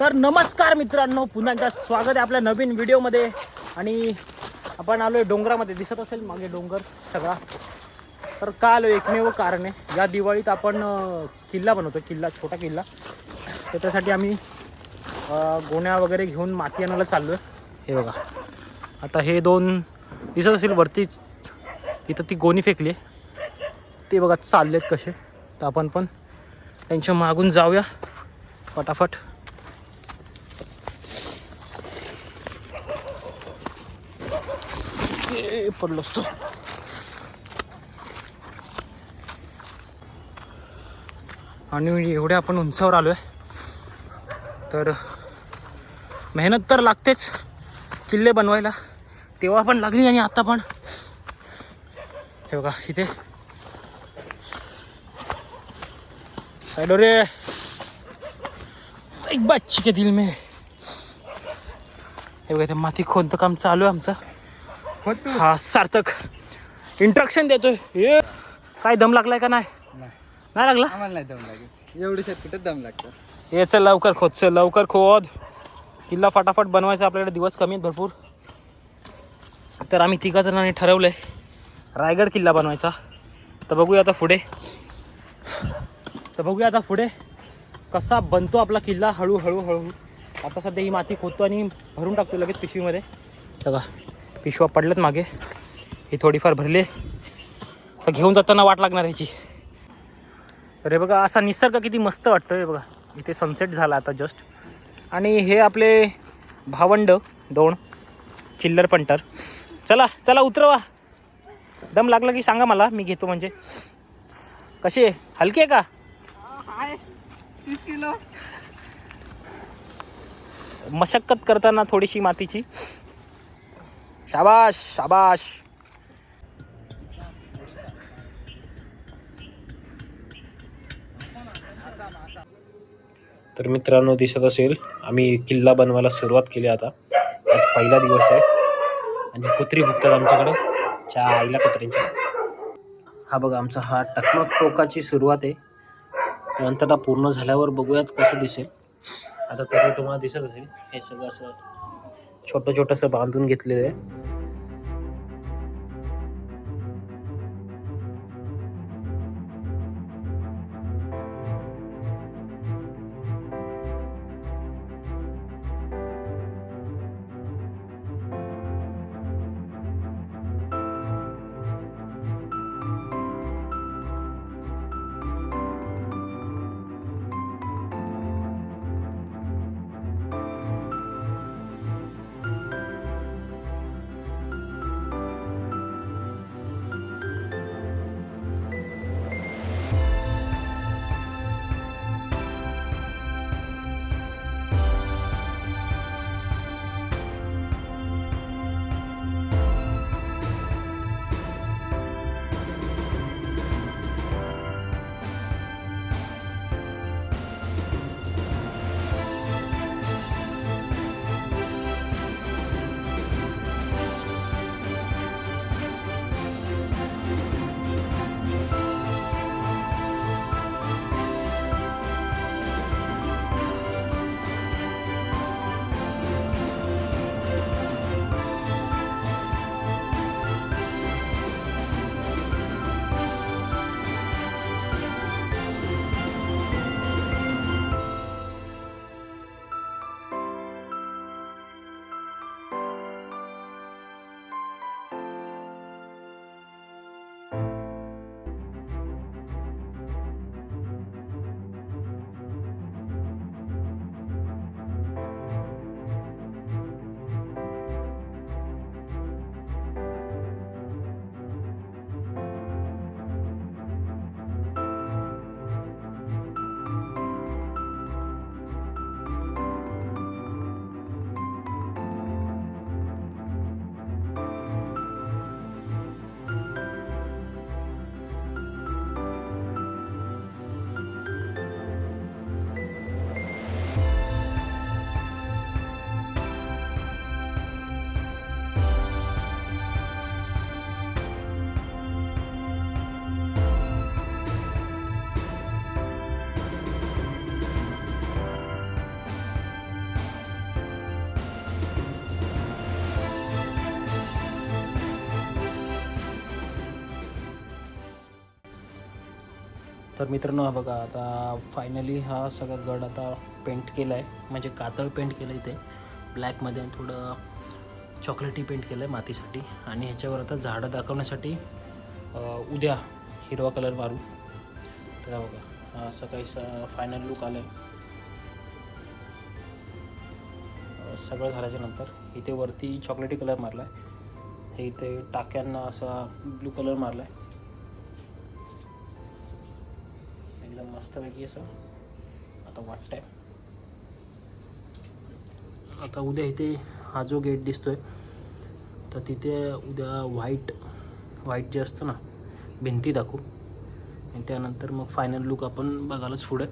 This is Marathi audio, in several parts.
तर नमस्कार मित्रांनो पुन्हा एकदा स्वागत आहे आपल्या नवीन व्हिडिओमध्ये. आणि आपण आलो आहे डोंगरामध्ये. दिसत असेल मागे डोंगर सगळा. तर का आलो एकमेव कारण आहे या दिवाळीत आपण किल्ला बनवतो किल्ला छोटा किल्ला. तर त्यासाठी आम्ही गोण्या वगैरे घेऊन माती आणायला चाललो आहे हे बघा. आता हे दोन दिसत असेल वरतीच. इथं ती गोणी फेकली ते बघा चाललेत कसे. तर आपण पण त्यांच्या मागून जाऊया. फटाफट ए, पडलो असतो आणि एवढ्या आपण उंचावर आलो आहे तर मेहनत तर लागतेच. किल्ले बनवायला तेव्हा पण लागली आणि आता पण. हे बघा इथे. साइडो रे. एक बात के दिल में. हे बघा ते माती खोदतं काम चालू आहे आमचं. हा सार्थक. इंट्रक्शन देतोय. हे. काय दम लागलाय का नाही? नाही. नाही लागला? आम्हाला नाही दम लागेल एवढी शेत कुठे दम लागतं ये चल लवकर खोद चल लवकर खोद. किल्ला फटाफट बनवायचा आपल्याकडे दिवस कमी आहेत भरपूर. तर आम्ही तिघा जणांनी ठरवलं आहे रायगड किल्ला बनवायचा. तर बघूया आता पुढे. तर बघूया आता पुढे कसा बनतो आपला किल्ला. हळूहळू हळूहळू. आता सध्या ही माती खोदतो आणि भरून टाकतो लगेच पिशवीमध्ये. बघा. पिशवा पडल्यात मागे. ही थोडीफार भरली. तर घेऊन जाताना वाट लागणार ह्याची तर हे बघा असा निसर्ग किती मस्त वाटतो हे बघा. इथे सनसेट झाला आता जस्ट आणि हे आपले भावंड दोन चिल्लर पंटर. चला चला उतरवा. दम लागला की सांगा मला मी घेतो म्हणजे. कशी आहे? हलकी आहे का? तीस किलो. मशक्कत करताना थोडीशी मातीची. शाबाश शाबाश. तर मित्रांनो दिसत असेल आम्ही किल्ला बनवायला सुरुवात केली आता. आज पहिला दिवस आहे. आणि कुत्री भुकतात आमच्याकडं. च्या आईला कुत्र्यांच्या. हा बघा आमचा हा टकमक टोकाची सुरुवात आहे. नंतर हा पूर्ण झाल्यावर बघूयात कसं दिसेल. आता तरी तुम्हाला दिसत असेल हे सगळं असं छोटं छोटंसं बांधून घेतलेलं आहे. तर मित्रांनो हा बघा आता फायनली हा सगळा गड आता पेंट केला आहे म्हणजे कातळ पेंट केलं इथे. ब्लॅकमध्ये आणि थोडं चॉकलेटी पेंट केलं आहे मातीसाठी. आणि ह्याच्यावर आता झाडं दाखवण्यासाठी उद्या हिरवा कलर मारू. तर बघा हा असं काही फायनल लुक आलं आहे सगळं झाल्याच्यानंतर इथे वरती चॉकलेटी कलर मारला आहे हे इथे टाक्यांना असा ब्लू कलर मारला आहे मस्तपैकी असं आता वाटतंय. आता उद्या इथे हा जो गेट दिसतोय तर तिथे उद्या व्हाईट व्हाईट जे असतं ना भिंती दाखवू. आणि त्यानंतर मग फायनल लुक आपण बघायलाच पुढे.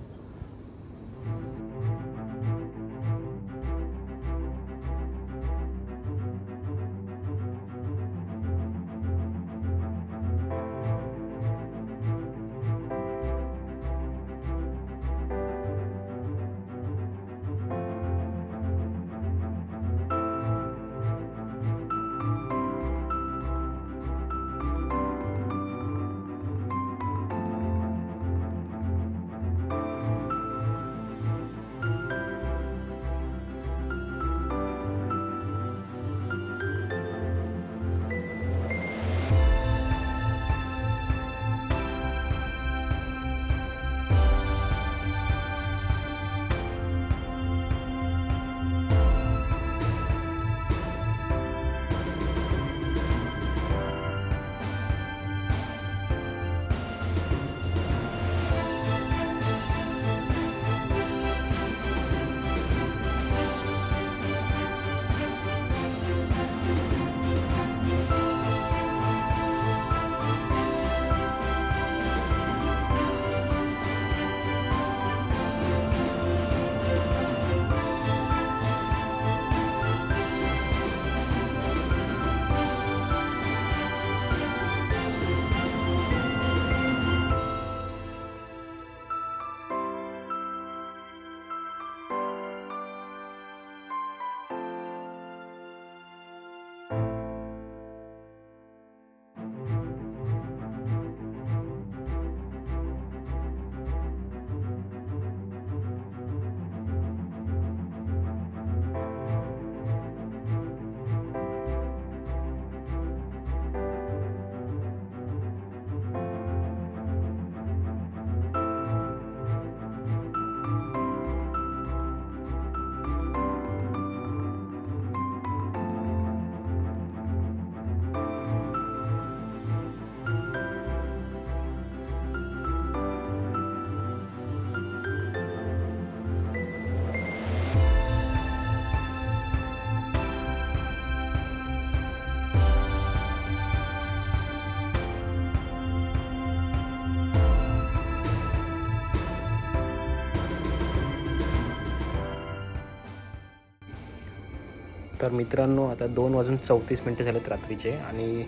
तर मित्रांनो आता दोन वाजून चौतीस मिनटं झालेत रात्रीचे आणि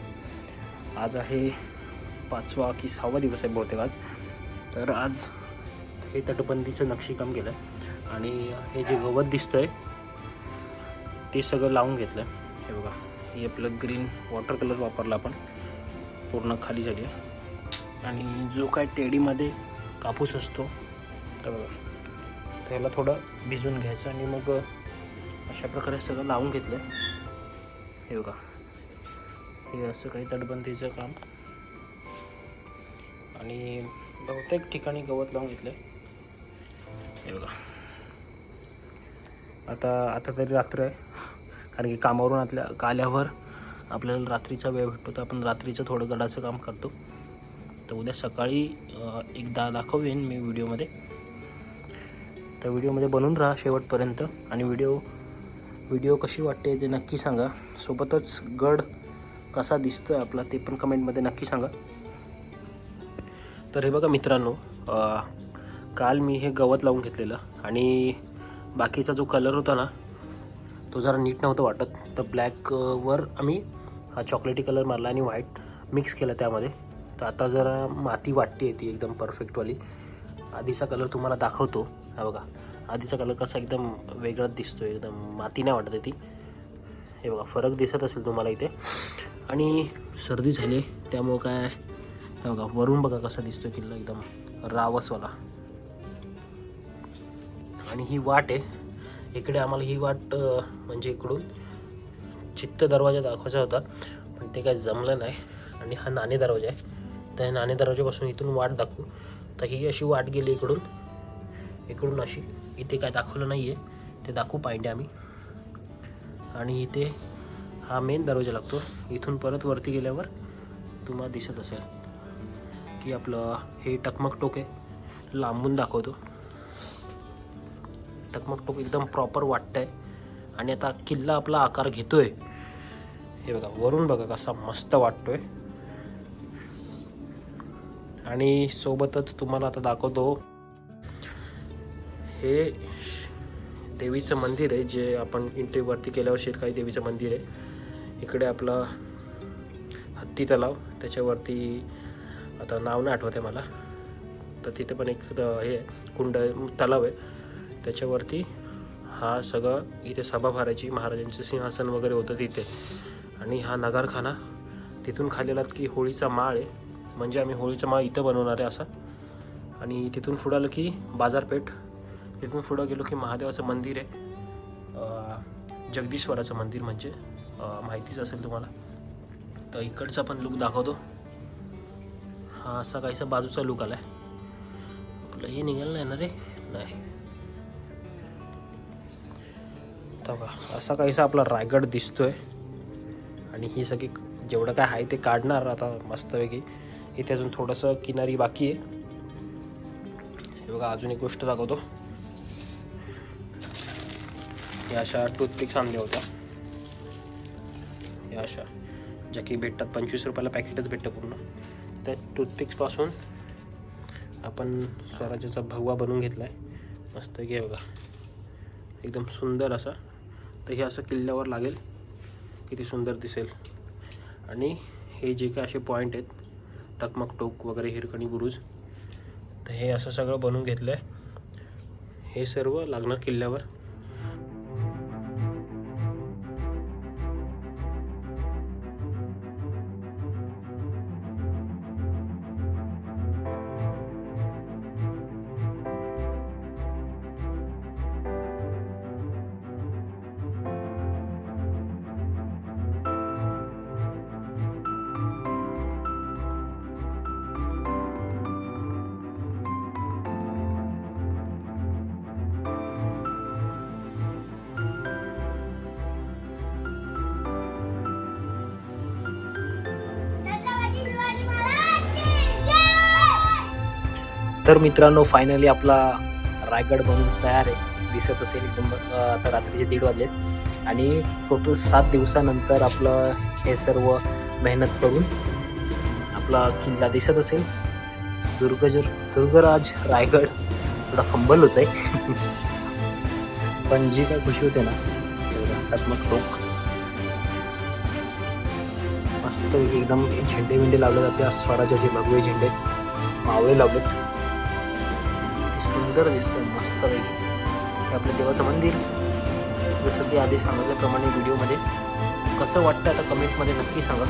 आज आहे पाचवा की सहावा दिवस आहे बहुतेक आज. तर आज हे तटबंदीचं नक्षीकाम केलं आहे आणि हे जे गवत दिसतं आहे ते सगळं लावून घेतलं. आहे हे बघा हे आपलं ग्रीन वॉटर कलर वापरला आपण. पूर्ण खाली झाली आहे. आणि जो काय टेडीमध्ये कापूस असतो तर बघा त्याला थोडं भिजून घ्यायचं आणि मग अशा प्रकारे सगळं लावून घेतलं हे बघा. हे असं काही तटबंदीचं काम. आणि बहुतेक ठिकाणी गवत लावून घेतलं हे बघा. आता आता तरी रात्र आहे. कारण की कामावरून आतल्या आल्यावर आपल्याला रात्रीचा वेळ भेटतो. तर आपण रात्रीचं थोडं गडाचं काम करतो. तर उद्या सकाळी एकदा दाखवेन मी व्हिडिओमध्ये. तर व्हिडिओमध्ये बनून राहा शेवटपर्यंत. आणि व्हिडिओ व्हिडिओ कशी वाटते ते नक्की सांगा. सोबतच गड कसा दिसतो आहे आपला ते पण कमेंटमध्ये नक्की सांगा. तर हे बघा मित्रांनो काल मी हे गवत लावून घेतलेलं आणि बाकीचा जो कलर होता ना तो जरा नीट नव्हतं वाटत. तर ब्लॅकवर आम्ही हा चॉकलेटी कलर मारला आणि व्हाईट मिक्स केला त्यामध्ये. तर आता जरा माती वाटते ती एकदम परफेक्टवाली आधीचा कलर तुम्हाला दाखवतो. हा बघा. आधीचा कलर कसा एकदम वेगळाच दिसतो एकदम माती नाही वाटत आहे ती. हे बघा फरक दिसत असेल तुम्हाला इथे. आणि सर्दी झाली त्यामुळं काय हे बघा वरून बघा कसा दिसतोय किल्ला एकदम रावसवाला. आणि ही वाट आहे. इकडे आम्हाला ही वाट म्हणजे इकडून चित्त दरवाजा दाखवायचा होता पण ते काय जमलं नाही. आणि हा नाणे दरवाजा आहे. त्या नाणे दरवाजापासून इथून वाट दाखवू. तर ही अशी वाट गेली इकडून. इकडून अशी इथे काय दाखवलं नाही आहे ते दाखवू पाहिजे आम्ही. आणि इथे हा मेन दरवाजा लागतो. इथून परत वरती गेल्यावर तुम्हाला दिसत असेल की आपलं हे टकमक टोक आहे. लांबून दाखवतो. टकमक टोक एकदम प्रॉपर वाटतंय. आणि आता किल्ला आपला आकार घेतोय. हे बघा वरून बघा कसा मस्त वाटतोय. आणि सोबतच तुम्हाला आता दाखवतो. हे देवीचं मंदिर आहे जे आपण इंटरव्ह्यूवरती केल्यावर शिरकाई देवीचं मंदिर आहे. इकडे आपलं हत्ती तलाव त्याच्यावरती आता नाव नाही आठवत आहे मला. तर तिथे पण एक हे कुंड आहे, तलाव आहे. त्याच्यावरती हा सगळं इथे सभा भरायची महाराजांचं सिंहासन वगैरे होतं तिथे. आणि हा नगारखाना तिथून खालेलात की होळीचा माळ आहे. म्हणजे आम्ही होळीचा माळ इथं बनवणार आहे असा. आणि तिथून पुढं आलं की बाजारपेठ तिथून पुढं गेलो की महादेवाचं मंदिर आहे. जगदीश्वराचं मंदिर म्हणजे माहितीच असेल तुम्हाला. तर इकडचा पण लुक दाखवतो. हा असा काहीसा बाजूचा लुक आहे आपलं हे निघालं नाही ना रे? नाही. तर का असा काहीसा आपला रायगड दिसतोय. आणि ही सगळी जेवढं काय आहे ते काढणार आता मस्तपैकी. इथे अजून थोडंसं किनारी बाकी आहे. हे बघा अजून एक गोष्ट दाखवतो. या अशा टूथपिक्स आणल्या होत्या. या अशा ज्या की भेटतात. पंचवीस रुपयाला पॅकेटच भेटतं पूर्ण. त्या टूथपिक्सपासून आपण स्वराज्याचा भगवा बनवून घेतला आहे मस्त घे बघा. एकदम सुंदर असा. तर हे असं किल्ल्यावर लागेल. किती सुंदर दिसेल. आणि हे जे काय असे पॉईंट आहेत टकमक टोक वगैरे हिरकणी बुरुज तर हे असं सगळं बनवून घेतलं आहे हे सर्व लागणार किल्ल्यावर. तर मित्रांनो फायनली आपला रायगड बनून तयार आहे. दिसत असेल एकदम आता रात्रीचे दीड वाजले आणि टोटल सात दिवसानंतर आपलं हे सर्व मेहनत करून आपला किल्ला दिसत असेल. दुर्गजर दुर्गराज रायगड थोडा फंबल होत आहे पण जी काय खुशी होते ना नकारात्मक लोक मस्त एकदम झेंडे विंडे लावले जाते. स्वराज्याचे भगवे झेंडे मावळे लावलेत. सुंदर दिसतंय मस्तपैकी हे आपलं देवाचं मंदिर. जसं की आधी सांगितल्याप्रमाणे व्हिडिओमध्ये. कसं वाटतं आता कमेंटमध्ये नक्की सांगा.